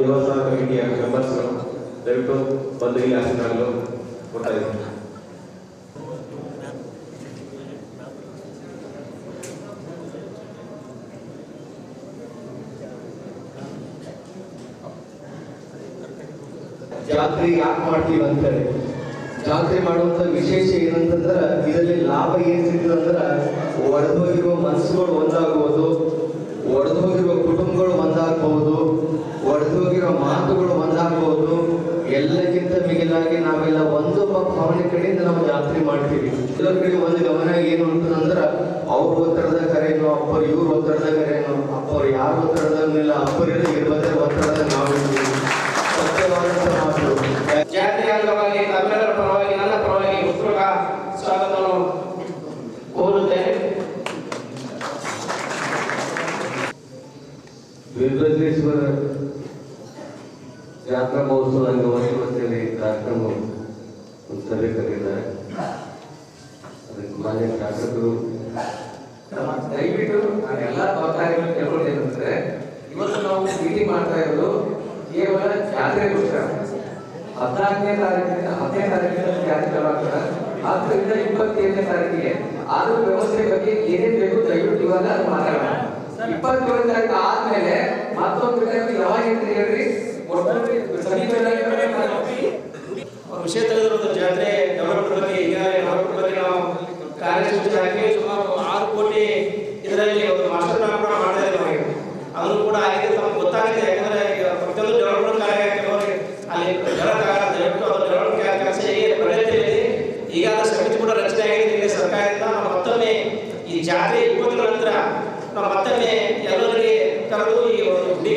ದೇವಸ್ಥಾನ ಕಮಿಟಿಯ ಮೆಂಬರ್ಸ್ಗಳು ದಯವಿಟ್ಟು ಬಂದು ಇಲ್ಲಿ ಆಸೀನಾಗಲು ಕೊಡ್ತಾ ಇದ್ದೀನಿ. ಜಾತ್ರೆ ಯಾಕೆ ಮಾಡ್ತೀವಿ ಅಂತಾರೆ? ಜಾತ್ರೆ ಮಾಡುವಂತ ವಿಶೇಷ ಏನಂತಂದ್ರ, ಇದರಲ್ಲಿ ಲಾಭ ಏನ್ ಸಿಗ್ತದಂದ್ರ ಒಡೆದೋಗಿರುವ ಮನಸ್ಸುಗಳು ಒಂದೊಬ್ಬ ಭಾವನೆ ಕಡೆಯಿಂದ ನಾವು ಜಾತ್ರೆ ಮಾಡ್ತೀವಿ. ಇದರ ಕಡೆ ಒಂದು ಗಮನ ಏನು ಅಂತಂದ್ರೆ ಅವ್ರ ಒತ್ತಡದ ಕರೆಯನ್ನು ಅಪ್ಪರು ಇವ್ರ ಒತ್ತಡದ ಕರೆಯೋ ಅಪ್ಪರು ಯಾರ ಒತ್ತಡದನ್ನೆಲ್ಲ ಅಪ್ಪರಿಲ್ಲ ಇರ್ಬೋದೇ ಒತ್ತಡದ ನಾವು ಮಾತು. ಅಂಗವಾಗಿ ತಮ್ಮೆಲ್ಲರ ಪರವಾಗಿ ನನ್ನ ಪರವಾಗಿ ಉತ್ಸುಕ ಸ್ವಾಗತವನ್ನು ಕೋರುತ್ತೇನೆ. ವೀರಭದ್ರೇಶ್ವರ ಜಾತ್ರಾ ಮಹೋತ್ಸವ ಅಂಗವಾಗಿ ಸಭೆ ಕರೆದಿದ್ದಾರೆ ಅದಕ್ಕೆ ಮಾನ್ಯ ಶಾಸಕರು. ದಯವಿಟ್ಟು ನಾನು ಎಲ್ಲ ಭಕ್ತಾದಿಗಳು ಕೇಳ್ಕೊಳ್ಳೋದೇನಂದ್ರೆ ಇವತ್ತು ನಾವು ಮೀಟಿಂಗ್ ಮಾಡ್ತಾ ಇರೋದು ಕೇವಲ ಜಾತ್ರೆಗೋಸ್ಕರ ಹದಿನಾಲ್ಕನೇ ತಾರೀಕಿನಿಂದ ಹತ್ತನೇ ತಾರೀಕಿನ ಜಾತ್ರೆ ಚಾಲು ಆಗ್ತದೆ. ಹತ್ತರಿಂದ ಇಪ್ಪತ್ತೇಳನೇ ತಾರೀಕಿಗೆ ಆದ್ರೂ ವ್ಯವಸ್ಥೆ ಬಗ್ಗೆ ಏನೇನ್ ಬೇಕು ದಯವಿಟ್ಟು ಇವಾಗ ಅದು ಮಾತಾಡೋಣ. ಇಪ್ಪತ್ತೇಳನೇ ತಾರೀಕು ಆದ್ಮೇಲೆ ಮತ್ತೊಂದು ಯಾವಾಗ ಅಂತ ಹೇಳ್ರಿ? ಒಟ್ಟು ಸಮೀಪದಲ್ಲಿ ಅವ್ರ ತೆಗೆದಿರೋದು ಜಾತ್ರೆ ಡೆವಲಪ್ಮೆಂಟ್ ಬಗ್ಗೆ ಈಗಾಗಲೇ ಡೆವಲಪ್ಮೆಂಟ್ ಬಗ್ಗೆ ನಾವು ಕಾರ್ಯಸೂಚಿ ಹಾಕಿ ಸುಮಾರು ಆರು ಕೋಟಿ ಇದರಲ್ಲಿ ಒಂದು ಮಾಸ್ಟರ್ ಪ್ಲಾನ್ ಕೂಡ ಮಾಡ್ತಾ ಅದನ್ನು ಕೂಡ ಆಗಿದೆ, ತಮ್ಗೆ ಗೊತ್ತಾಗಿದೆ ಯಾಕಂದ್ರೆ ಈಗ ಪ್ರತಿಯೊಂದು ಡೆವಲಪ್ಮೆಂಟ್ ಕಾರ್ಯ ಕೆಲವರಿಗೆ ಅಲ್ಲಿ ಹೇಳಕ್ಕಾಗಲ್ಲ ದಯವಿಟ್ಟು ಅದು ಡೆವಲಪ್ಮೆಂಟ್ ಕೆಲಸ ಹೇಗೆ ಪ್ರಗತಿಯಲ್ಲಿ ಈಗಾಗಲೇ ಸಮಿತಿ ಕೂಡ ರಚನೆ ಆಗಿದೆ ಇಲ್ಲಿ ಸರ್ಕಾರದಿಂದ. ನಾವು ಮತ್ತೊಮ್ಮೆ ಈ ಜಾತ್ರೆ ಇಪ್ಪತ್ತು ನಂತರ ನಾವು ಮತ್ತೊಮ್ಮೆ ಎಲ್ಲರಿಗೆ ಕರೆದು ಈ ಒಂದು ಗುಡಿ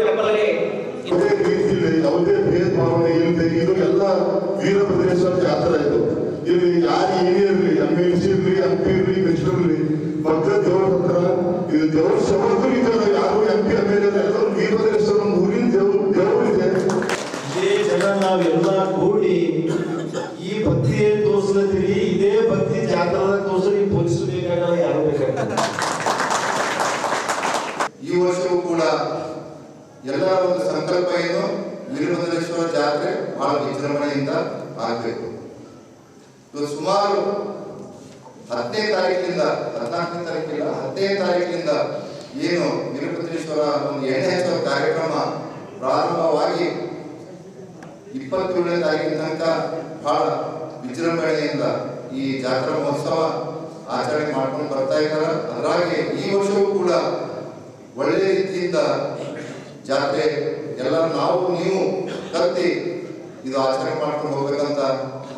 ಟೆಂಪಲ್ಗೆ ಯಾವುದೇ ಭೇದ ಭಾವನೆ ಇಲ್ಲದೆ ಇದು ಎಲ್ಲ ವೀರಭದ್ರೇಶ್ವರ ಜಾತ್ರೆ ಇದು. ಇಲ್ಲಿ ಯಾರು ಏನೇ ಇರಲಿ ಎಂ ಎಲ್ ಸಿ ಇರಲಿ ಎಂ ಪಿ ಇರಲಿ ಮಿನಿಸ್ಟರ್ ಇರಲಿ ಪಕ್ಕದ ದೇವರ ಹತ್ರ ಇದು ದೇವರ ಶವಕ್ಕೂ ಇದ್ದಾರೆ. ಯಾರು ಎಂ ಪಿ ಎಂ ಎಲ್ ಎಲ್ಲರೂ ವೀರಭದ್ರೇಶ್ವರ ಊರಿನ ದೇವರು ದೇವರು ಇದೆ. ಇದೇ ಜನ ನಾವೆಲ್ಲ ಕೂಡಿ ಈ ಭಕ್ತಿಯೇ ತೋರಿಸ್ಲತ್ತೀರಿ. ಇದೇ ಭಕ್ತಿ ಜಾತ್ರದ ತೋರಿಸಿ ಪೊಲೀಸ್ ಬೇಕಾಗಲ್ಲ ಯಾರು ಬೇಕಾಗಲ್ಲ ಈ ವರ್ಷವೂ ಕೂಡ ಎಲ್ಲರ ಒಂದು ಸಂಕಲ್ಪ ಏನು? ವೀರಭದ್ರೇಶ್ವರ ಜಾತ್ರೆ ಬಹಳ ವಿಜೃಂಭಣೆಯಿಂದ ಆಗಬೇಕು. ಸುಮಾರು ಹತ್ತನೇ ತಾರೀಕಿನಿಂದ, ಹದಿನಾಲ್ಕನೇ ತಾರೀಕಿಲ್ಲ ಹತ್ತನೇ ತಾರೀಕಿನಿಂದ ಏನು ವೀರಭದ್ರೇಶ್ವರ ಒಂದು ಎಣ್ಣೆ ಹಚ್ಚುವ ಕಾರ್ಯಕ್ರಮ ಪ್ರಾರಂಭವಾಗಿ ಇಪ್ಪತ್ತೇಳನೇ ತಾರೀಕಿನ ತನಕ ಬಹಳ ವಿಜೃಂಭಣೆಯಿಂದ ಈ ಜಾತ್ರಾ ಮಹೋತ್ಸವ ಆಚರಣೆ ಮಾಡ್ಕೊಂಡು ಬರ್ತಾ ಇದ್ದಾರೆ. ಅದರಾಗೆ ಈ ವರ್ಷವೂ ಕೂಡ ಒಳ್ಳೆಯ ರೀತಿಯಿಂದ ಜಾತ್ರೆ ಎಲ್ಲ ನಾವು ನೀವು ಕತ್ತಿ ಇದು ಆಚರಣೆ ಮಾಡ್ಕೊಂಡು ಹೋಗ್ಬೇಕಂತ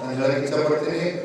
ನಾನು ಹೇಳಕ್ ಇಷ್ಟಪಡ್ತೀನಿ.